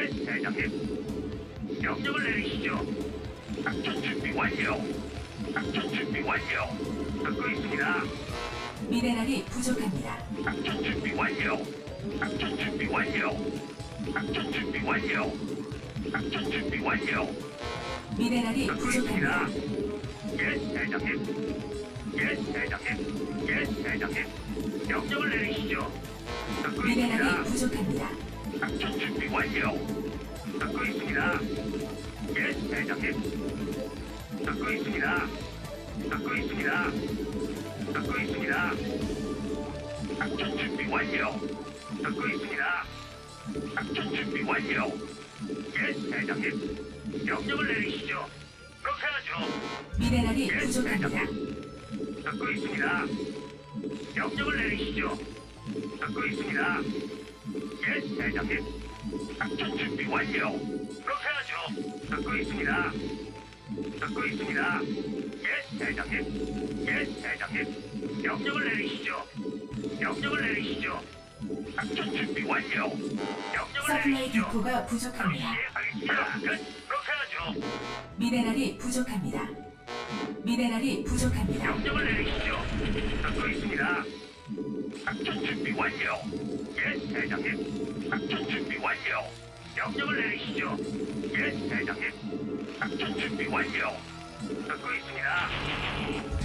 예, 대장님. 명령을 내리시죠. 작전 준비 완료. 작전 준비 완료. 듣고 있습니다. 미네랄이 부족합니다. 작전 준비 완료. 작전 준비 완료. 작전 준비 완료. 작전 준비 완료. 미네랄이 듣고 부족합니다. 예, 대장님. 예, 대장님. 예, 대장님. 명령을 내리시죠. 듣고 미네랄이 있습니다. 부족합니다. 작전 준비 완료. 듣고 있습니다. 예, 대장님. 듣고 있습니다. 듣고 있습니다. 듣고 있습니다. 작전 준비 완료. 듣고 있습니다. 작전 준비 완료. 예, 대장님. 명령을 내리시죠. 그렇게 하죠. 미네랄이 예, 부족합니다. 대장님. 듣고 있습니다. 명령을 내리시죠. 듣고 있습니다. 예, 대장님. 작전 준비 완료. 그렇게 하죠. 듣고 있습니다. 듣고 있습니다. 예, 대장님. 예, 대장님. 명령을 내리시죠. 명령을 내리시죠. 작전 준비 완료. 명령을 서플라이 내리시죠. 디포가 바로 부족합니다. 시행하겠습니다. 끝. 그렇게 하죠. 미네랄이 부족합니다. 미네랄이 부족합니다. 명령을 내리시죠. 듣고 있습니다. 작전 준비 완료. 예, 대장님. 작전 준비 완료. 명령을 내리시죠. 예, 대장님. 작전 준비 완료. 듣고 있습니다.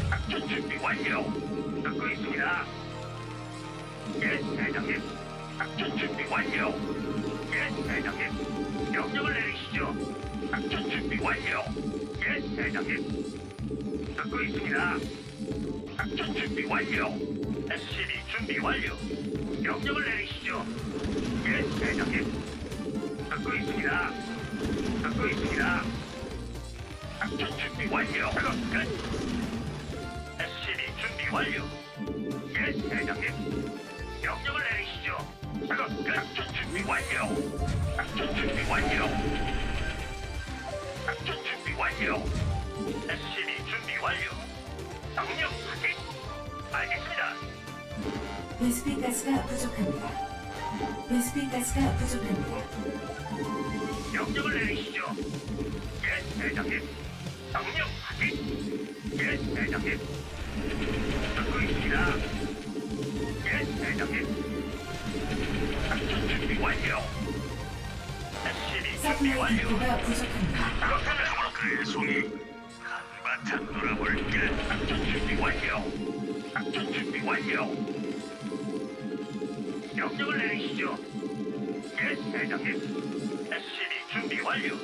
작전 준비 완료. 듣고 있습니다. 예, 대장님. 작전 준비 완료. 예, 대장님. 명령을 내리시죠. 작전 준비 완료. 예, 대장님. 듣고 있습니다. 작전 준비 완료. SCB 준비 완료. 명령을 내리시죠. 예, 대장님. 듣고 있습니다. 듣고 있습니다. 작전 준비 완료. 작업 끝. SCB 준비 완료. 예, 대장님. 명령을 내리시죠. 작업 끝. 작전 준비 완료. 작전 준비 완료. 작전 준비 완료. SCB 준비 완료. 명령 확인. 알겠습니다. 베스핀 가스가 부족합니다. 베스핀 가스가 부족합니다. 명령을 내리시죠. 예, 대장님. 명령 확인. 예, 대장님. 듣고 있습니다. 예, 대장님. 작전 준비 완료. SCB 준비 서플라이 완료. 디포가 부족합니다. 그렇다면 그의 손이 한바탕 놀아볼게. 작전 준비 완료. 작전 준비 완료. 명령을 내리시죠. 예, 대장님. SCB 준비 완료.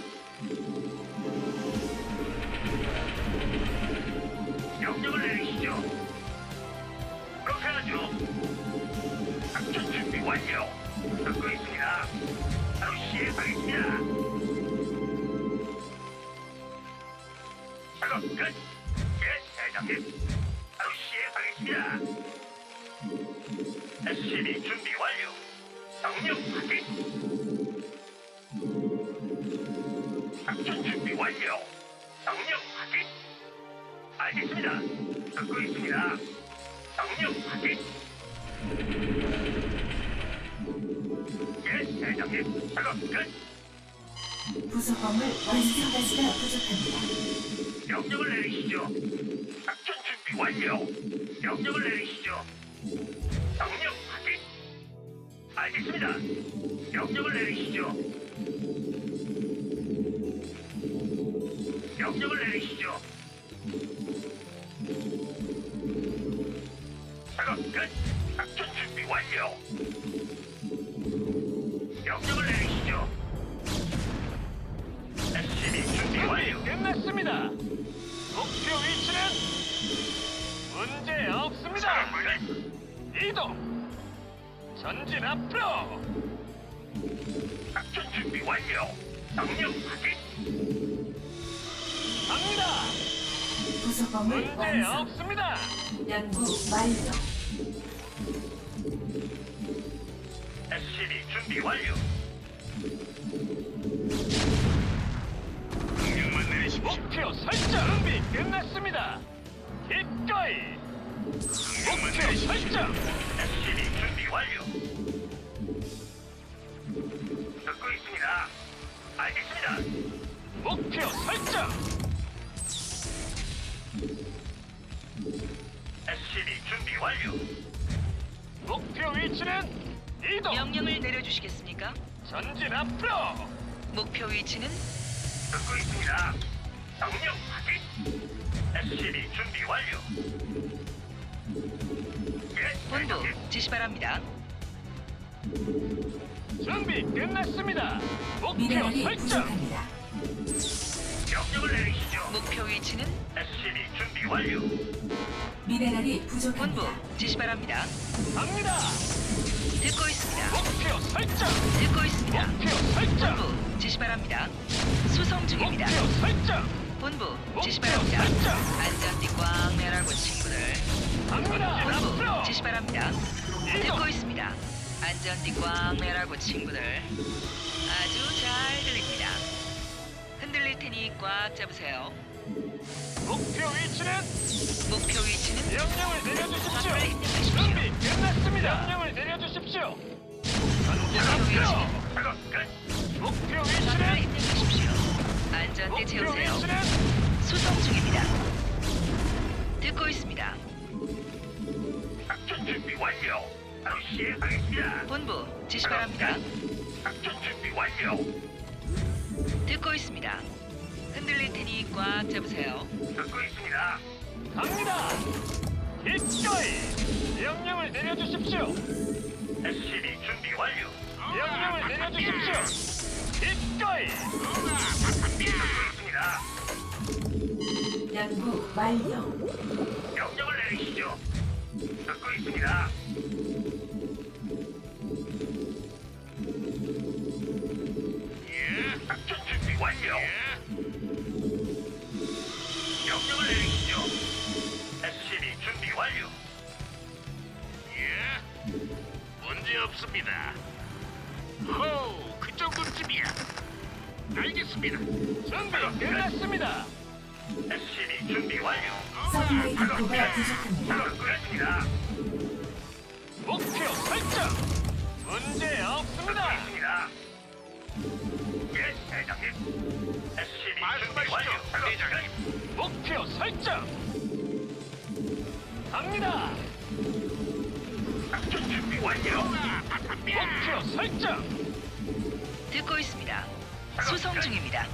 명령을 내리시죠. 그렇게 하죠. 작전 준비 완료. 듣고 있습니다. 바로 시행하겠습니다. 작업 끝. 예, 대장님. 바로 시행하겠습니다. SCB 준비 완료. 명령 확인. 작전 준비 완료. 명령 확인. 알겠습니다. 듣고 있습니다. 명령 확인. 예, 대장님. 작업 끝. 부속 건물 베스핀 가스가 부족합니다. 명령을 내리시죠. 작전 준비 완료. 명령을 내리시죠. 명령 확인. 알겠습니다. 명령을 내리시죠. 명령을 내리시죠. 작업 끝. 작전 준비 완료. 명령을 내리시죠. SCB 준비 완료. 끝났습니다. 목표 위치는 문제 없습니다. 이동. 전진 앞으로. 작전 준비 완료. 명령 확인. 갑니다. 부속 건물 문제 완성. 없습니다. 연구 완료. SCB 준비 완료. 내리십시오. 목표 설정. 준비 끝났습니다. 기꺼이. 목표 설정. SCB 준비 완료. 듣고 있습니다. 목표 설정. SCB 준비 완료. 목표 위치는 이동. 명령을 내려주시겠습니까? 전진 앞으로. 목표 위치는 듣고 있습니다. 명령 확인. SCB 준비 완료. 예, 본부 대장님. 지시 바랍니다. 준비 끝났습니다. 목표 미네랄이 설정. 부족합니다. 명령을 내리시죠. 목표 위치는 SCB 준비 완료. 미네랄이 본부 부족합니다. 지시 바랍니다. 갑니다. 듣고 있습니다. 목표 설정. 듣고 있습니다. 목표 설정. 본부 지시 바랍니다. 수송 중입니다. 목표 설정. 본부 지시 바랍니다. 안전띠 꽉 매라고 친구들. 앞으로. 지시 바랍니다. 듣고 있습니다. 안전띠 꽉 매라고 친구들. 아주 잘 들립니다. 흔들릴 테니 꽉 잡으세요. 목표 위치는 목표 위치는 명령을 내려주십시오. 좌표를 입력하십시오. 준비 끝났습니다. 명령을 내려주십시오. 목표. 위치는. 목표 좌표를 위치는. 목표 채우세요. 수송 중입니다. 듣고 있습니다. 작전 준비 완료. 바로 시행하겠습니다. 본부 지시 바랍니다. 작전 준비 완료. 듣고 있습니다. 흔들릴 테니 꽉 잡으세요. 듣고 있습니다. 갑니다. 기꺼이 명령을 내려주십시오. SCB 준비 완료. 명령을 내려주십시오. 듣고 있습니다. 연구 완료. 명령을 내리시죠. 듣고 있습니다. 예, 작전 준비 완료. 명령을 내리시죠. SCB 준비 완료. 예, 문제 없습니다. 호, 그 정도쯤이야. 알겠습니다. 준비 끝났습니다. SCB 준비 완료. 서플라이 디포가 부족합니다. 작업 끝났습니다. 목표 설정. 문제 없습니다. 있습니다. 예, 대장님. SCB 준비 완료. 대장님. 목표 설정. 갑니다. 작전 준비 완료. 목표 설정. 듣고 있습니다. 수송 중입니다.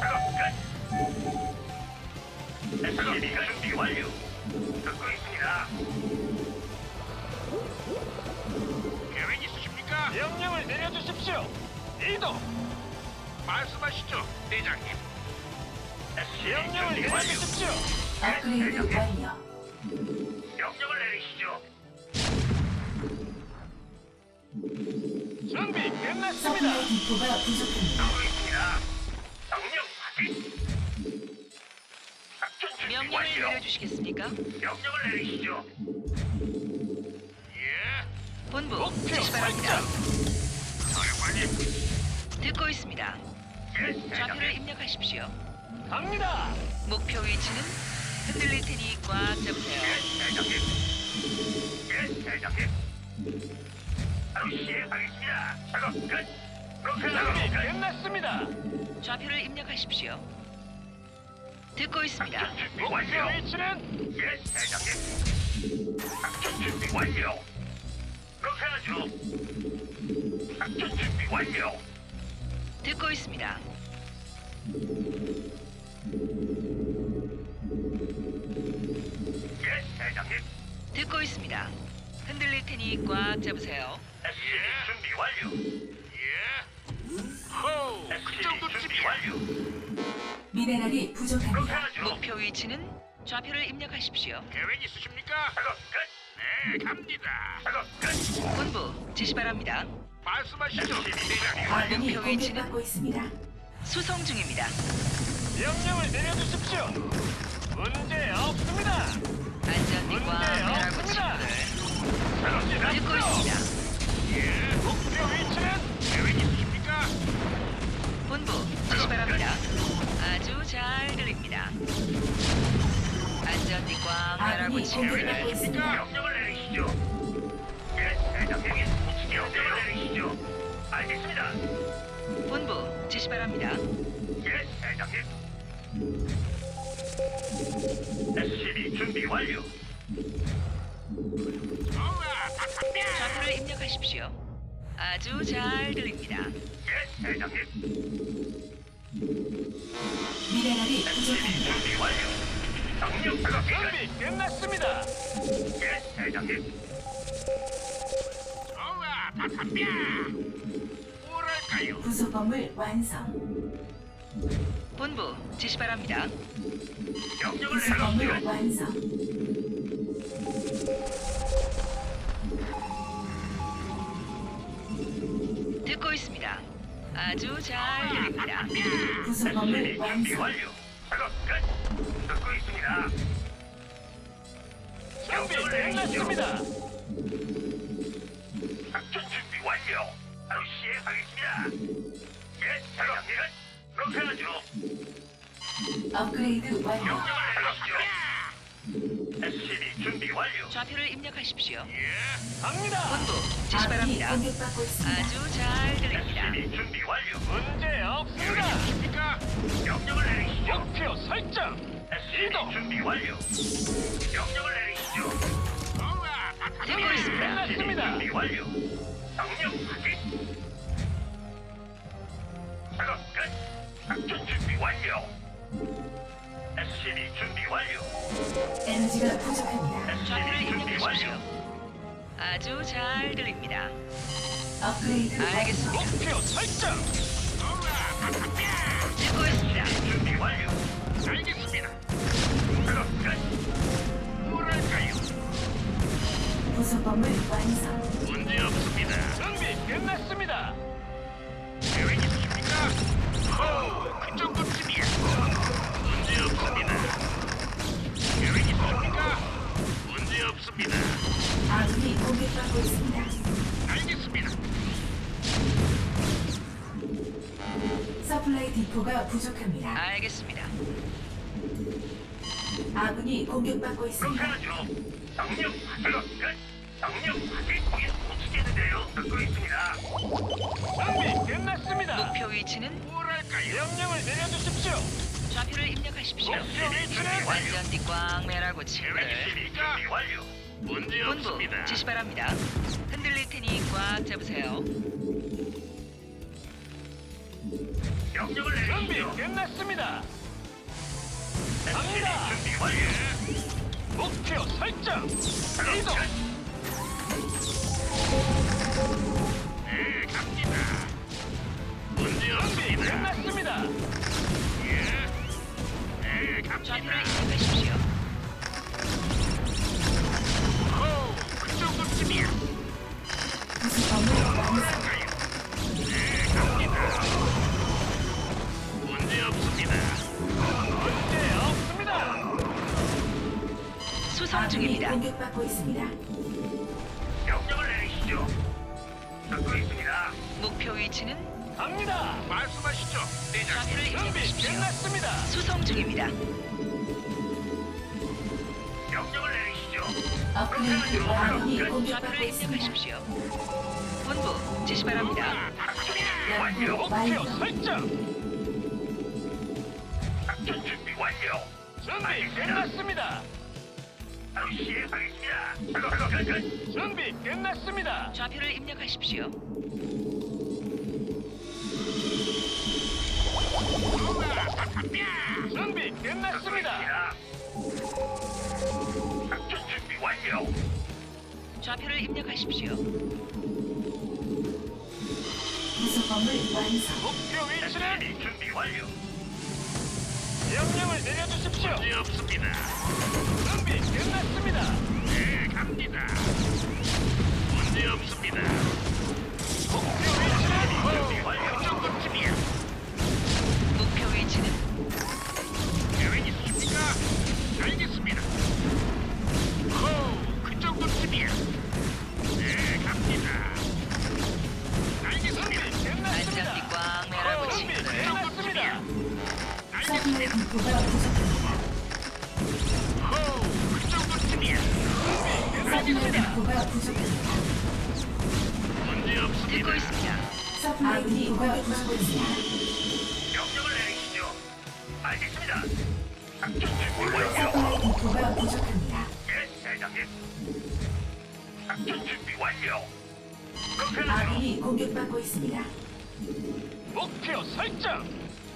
작업 끝. SCB 준비 완료. 듣고 있습니다. 계획 있으십니까? 명령을 내려주십시오. 이동. 말씀하시죠, 대장님. 명령을 준비 완료. 내려주십시오. 업그레이드 완료. 명령을 내리시죠. 준비 끝났습니다. 서플라이 디포가 부족합니다. 있습니다. 명령 확인. 작전 준비 명령을 완료. 내려주시겠습니까? 명령을 내리시죠. 예, 본부 목표 지시 바랍니다. 설정. 사령관님. 듣고 있습니다. 예, 좌표를 대장님. 입력하십시오. 갑니다. 목표 위치는 흔들릴 테니 꽉 잡으세요. 예, 대장님. 예, 대장님. 바로 시행하겠습니다. 작업 끝. 그렇게 준비 작업 끝. 끝났습니다. 좌표를 입력하십시오. 듣고 있습니다. 작전 준비 목표 완료. 위치는 예, 대장님. 작전 준비 완료. 그렇게 하죠. 작전 준비 완료. 듣고 있습니다. 예, 대장님. 듣고 있습니다. 흔들릴 테니 꽉 잡으세요. SCB 준비 완료. 예. 호, 그 정도쯤이 완료. 미네랄이 그렇게 부족합니다. 하죠. 목표 위치는 좌표를 입력하십시오. 계획 있으십니까? 작업 끝. 네, 갑니다. 작업 끝. 본부 지시 바랍니다. 말씀하시죠, 대장님. 아군이 목표 위치는? 공격받고 있습니다. 수송 중입니다. 명령을 내려주십시오. 문제 없습니다. 안전띠 문제 꽉 매라고 없습니다. 친구들. 작업 끝. 듣고 있습니다. 예. 목표 위치는 계획 있으십니까? 본부 지시 바랍니다. 아주 잘 들립니다. 안전띠 꽉 매라고 아군이 친구들. 공격받고 있습니다. 명령을 내리시죠. 예, 대장님. 명령을 내리시죠. 알겠습니다. 본부 지시 바랍니다. 예, 대장님. SCB 준비 완료. 좌표를 입력하십시오. 아주 잘 들립니다. 예, 대장님. 미네랄이 부족합니다. 준비 완료. 정력 작업 끝. 준비 끝났습니다. 예, 대장님. 좋아, 다 담배. 뭐랄까요? 부속 건물 완성. 본부 지시 바랍니다. 명령을 부속 건물 내리시죠. 완성. 있습니다. 아주 잘 들립니다. 부속 건물 SCB 준비 완성. 완료. 작업 끝. 듣고 있습니다. 준비. 끝났습니다. 작전 준비 완료. 바로 시행하겠습니다. 예, 대장님. 그렇게 하죠. 업그레이드 완료. 명령을 좌표를 입력하십시오. 예. 갑니다. 본부 지시 아군이 바랍니다. 공격받고 있습니다. 아주 잘 들립니다. SCB 준비 완료. 문제 없습니다. 계획이십니까? 명령을 내리시죠. 목표 설정. SCB. 준비 완료. 명령을 내리시죠. 듣고 있습니다. 끝났습니다. 준비 완료. 명령 확인. 준비 완료. 에너지가 부족합니다. SCB 준비. 완료. 아주 잘 들립니다. 업그레이드 완료. 알겠습니다. 목표 설정. 듣고 있습니다. 준비 완료. 알겠습니다. 작업 끝. 뭐랄까요? 부속 건물 완성. 공격받고 있습니다. 알겠습니다. 서플라이 디포가 부족합니다. 알겠습니다. 아군이 공격받고 있습니다. 끝. 확인. 거기 묻히겠는데요. 듣고 있습니다. 준비 끝났습니다. 목표 위치는 뭐랄까요? 명령을 내려주십시오. 좌표를 입력하십시오. 목표 위치는 안전띠 꽉 매라고 계획 친구들. 있으십니까? 준비 완료. 문제 본부 없습니다. 지시 바랍니다. 흔들릴 테니 꽉 잡으세요. 명령을 준비. 끝났습니다. 갑니다. 준비 완료. 목표 설정. 이동. 끝. 네, 갑니다. 문제 준비 없습니다. 끝났습니다. 예. 네, 좌표를 갑니다. 있습니다. 명령을 내리시죠. 듣고 있습니다. 목표 위치는 갑니다. 말씀하시죠. 좌표를 준비 입력하십시오. 끝났습니다. 수송 중입니다. 명령을 내리시죠. 업그레이드 아군이 좌표를 공격받고 있습니다. 입력하십시오. 본부 지시 바랍니다. 완료. 목표 설정. 작전 준비 완료. 준비 끝났습니다. 바로 시행하겠습니다. 준비 끝났습니다. 좌표를 입력하십시오. 준비 끝났습니다. 작전 준비 완료. 좌표를 입력하십시오. 건물 완성. 목표 위치는 SCB 준비 완료. 명령을 내려주십시오. 문제 없습니다. 준비 끝났습니다. 네, 갑니다. 문제 없습니다. 목표 위치는 완료. 그 정도쯤이야. 목표 위치는 계획 있으십니까? 알겠습니다. 호, 그. 네, 갑니다. 알겠습니다. 안전띠 매라고 준비 친구들. 부족 디포가 부족합니다. 문제 듣고 없습니다. 있습니다. 서플라이 디포가 부족합니다. 명령을 내리시죠. 알겠습니다. 작전 준비 완료. 서플라이 디포가 부족합니다. 예, 대장님. 작전 준비 완료. 그렇게 하죠. 아군이 공격받고 있습니다. 목표 설정.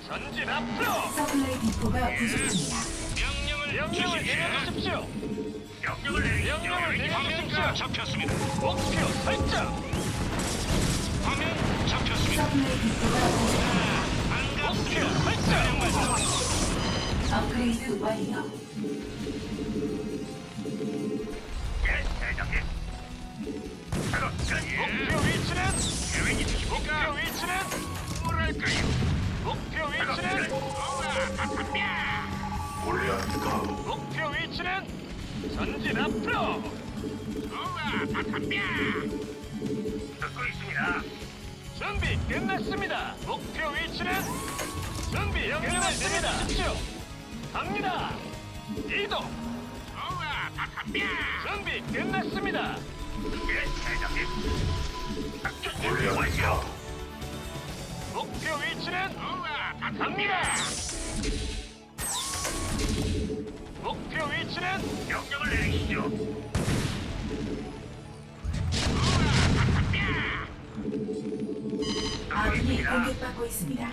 전진 앞으로. 서플라이 디포가 부족합니다. 명령을 명령을 내려주십시오. 명령을 내리시죠. 명령을 내려주십시오. 잡혔습니다. 목표 설정. 화면 잡혔습니다. 부족합니다. 목표 설정. 업그레이드 완료. 예, 대장님. 작업 끝. 목표 위치는 계획 있으십니까? 목표 위치는 뭐랄까요? 목표 위치는 끝. 바탕뼈. 골리앗가 목표 위치는 전진 앞으로. 바탕뼈. 듣고 있습니다. 준비 끝났습니다. 목표 위치는 준비 명령을 내려주십시오. 갑니다. 이동. 준비 끝났습니다. 예, 대장님. 작전 준비 완료. 목표 위치는 갑니다. 있습니다.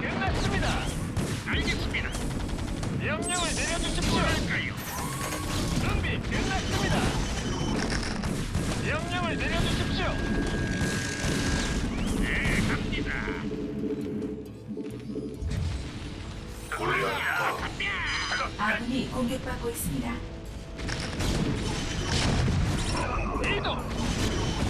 끝났습니다. 알겠습니다. 명령을 내려주십시오. 준비 끝났습니다. 명령을 내려주십시오. 네, 갑니다. 아군이 공격받고 있습니다. 이동.